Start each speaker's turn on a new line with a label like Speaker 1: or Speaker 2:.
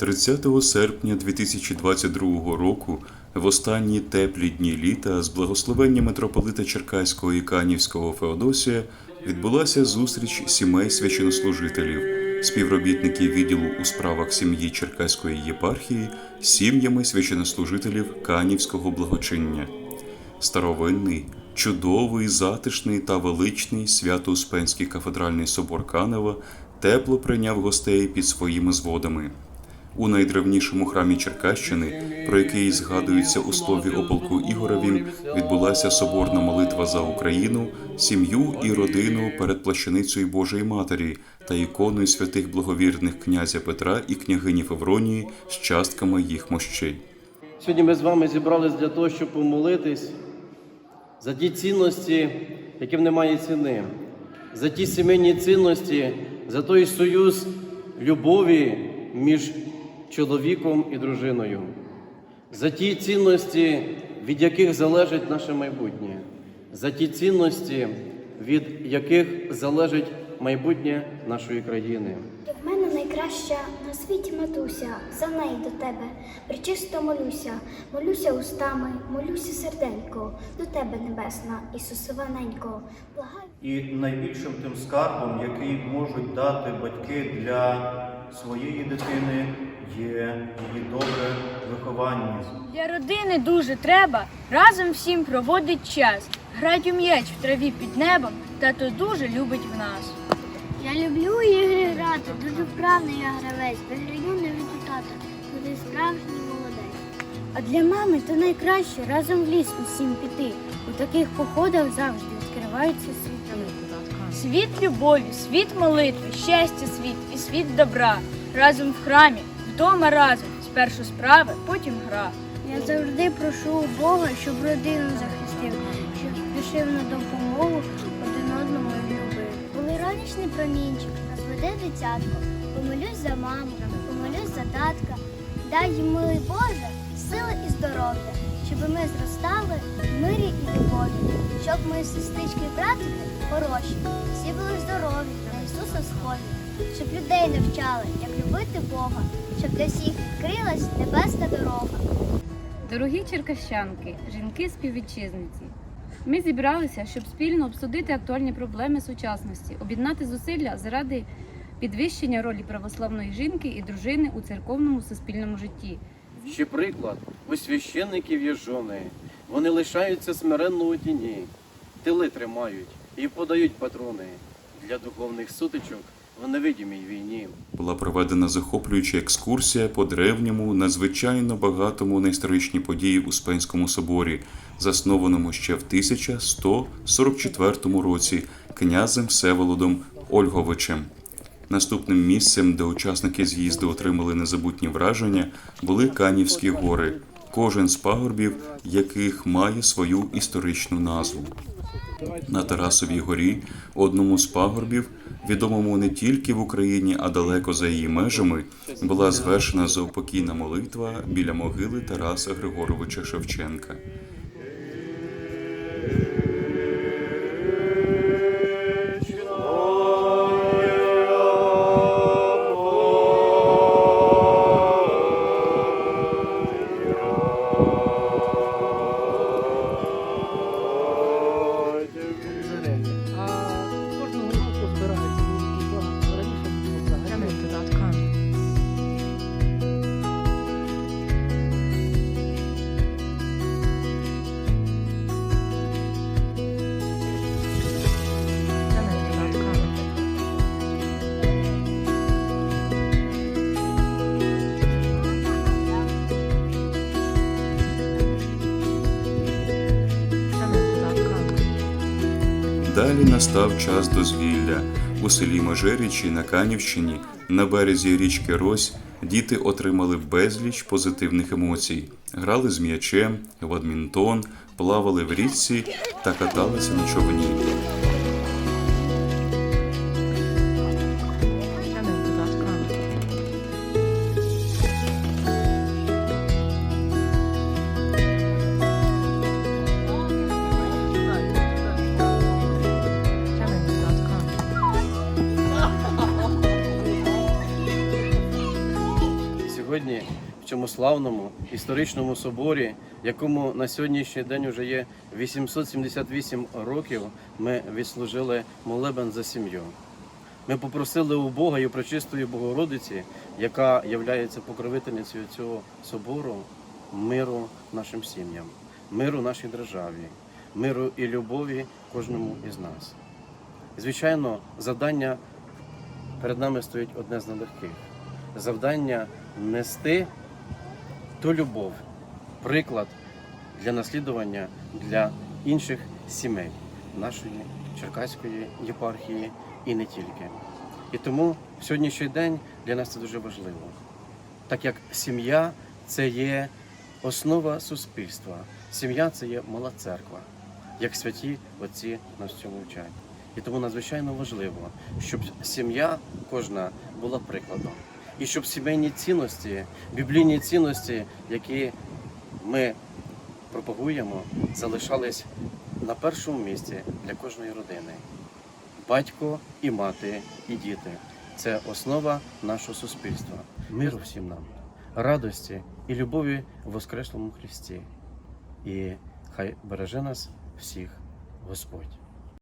Speaker 1: 30 серпня 2022 року, в останні теплі дні літа, з благословення митрополита Черкаського і Канівського Феодосія відбулася зустріч сімей священнослужителів, співробітників відділу у справах сім'ї Черкаської єпархії сім'ями священнослужителів Канівського благочиння. Старовинний, чудовий, затишний та величний Свято-Успенський кафедральний собор Канева тепло прийняв гостей під своїми зводами. У найдревнішому храмі Черкащини, про який згадується у слові о полку Ігоревім, відбулася соборна молитва за Україну, сім'ю і родину перед плащаницею Божої Матері та іконою святих благовірних князя Петра і княгині Февронії з частками їх мощей.
Speaker 2: Сьогодні ми з вами зібрались для того, щоб помолитись за ті цінності, яким немає ціни, за ті сімейні цінності, за той союз любові між чоловіком і дружиною, за ті цінності, від яких залежить наше майбутнє, за ті цінності, від яких залежить майбутнє нашої країни.
Speaker 3: В мене найкраща на світі матуся, за неї до тебе причисто молюся, молюся устами, молюся серденько, до тебе небесна, Ісусе Ваненько, благаю.
Speaker 4: І найбільшим тим скарбом, який можуть дати батьки для своєї дитини, є її добре виховання.
Speaker 5: Для родини дуже треба разом всім проводить час. Грать у м'яч в траві під небом, тато дуже любить в нас.
Speaker 3: Я люблю ігри грати, дуже вправний я гравець, виграю не від тата, буде справжній молодець.
Speaker 6: А для мами то найкраще разом в ліс усім піти. У таких походах завжди відкриваються світи.
Speaker 5: Світ любові, світ молитви, щастя світ і світ добра. Разом в храмі, вдома разом. Спершу справи, потім гра.
Speaker 6: Я завжди прошу у Бога, щоб родину захистив, щоб спішив на допомогу один одному і любив.
Speaker 3: Коли ранішній промінчик розведе дитятко, помолюсь за маму, помолюсь за татка, дай їм, милий Боже, сили і здоров'я, щоб ми зростали в мирі і любові, щоб ми сестрички і братики хороші, всі були здорові на Ісуса схожі, щоб людей навчали, як любити Бога, щоб для всіх відкрилась небесна дорога.
Speaker 7: Дорогі черкащанки, жінки співвітчизниці. Ми зібралися, щоб спільно обсудити актуальні проблеми сучасності, об'єднати зусилля заради підвищення ролі православної жінки і дружини у церковному суспільному житті.
Speaker 2: Ще приклад, у священників є жони. Вони лишаються смиренно у тіні, тили тримають і подають патрони для духовних сутичок в невидимій війні.
Speaker 1: Була проведена захоплююча екскурсія по древньому, надзвичайно багатому на історичні події Успенському соборі, заснованому ще в 1144 році князем Всеволодом Ольговичем. Наступним місцем, де учасники з'їзду отримали незабутні враження, були Канівські гори, кожен з пагорбів, яких має свою історичну назву. На Тарасовій горі, одному з пагорбів, відомому не тільки в Україні, а далеко за її межами, була звершена заупокійна молитва біля могили Тараса Григоровича Шевченка. Далі настав час дозвілля. У селі Межерічі на Канівщині на березі річки Рось діти отримали безліч позитивних емоцій. Грали з м'ячем, в адмінтон, плавали в річці та каталися на човні.
Speaker 2: сьогодні в цьому славному історичному соборі, якому на сьогоднішній день вже є 878 років, ми відслужили молебен за сім'ю. Ми попросили у Бога і у пречистої Богородиці, яка є покровительницею цього собору, миру нашим сім'ям, миру нашій державі, миру і любові кожному із нас. Звичайно, завдання перед нами стоїть одне з нелегких завдання нести ту любов, приклад для наслідування для інших сімей нашої Черкаської єпархії і не тільки. І тому сьогоднішній день для нас це дуже важливо, так як сім'я це є основа суспільства, сім'я це є мала церква, як святі отці нас цьому вчать. І тому надзвичайно важливо, щоб сім'я кожна була прикладом. І щоб сімейні цінності, біблійні цінності, які ми пропагуємо, залишались на першому місці для кожної родини. Батько і мати, і діти це основа нашого суспільства. Миру всім нам, радості і любові в Воскреслому Христі. І хай береже нас всіх Господь.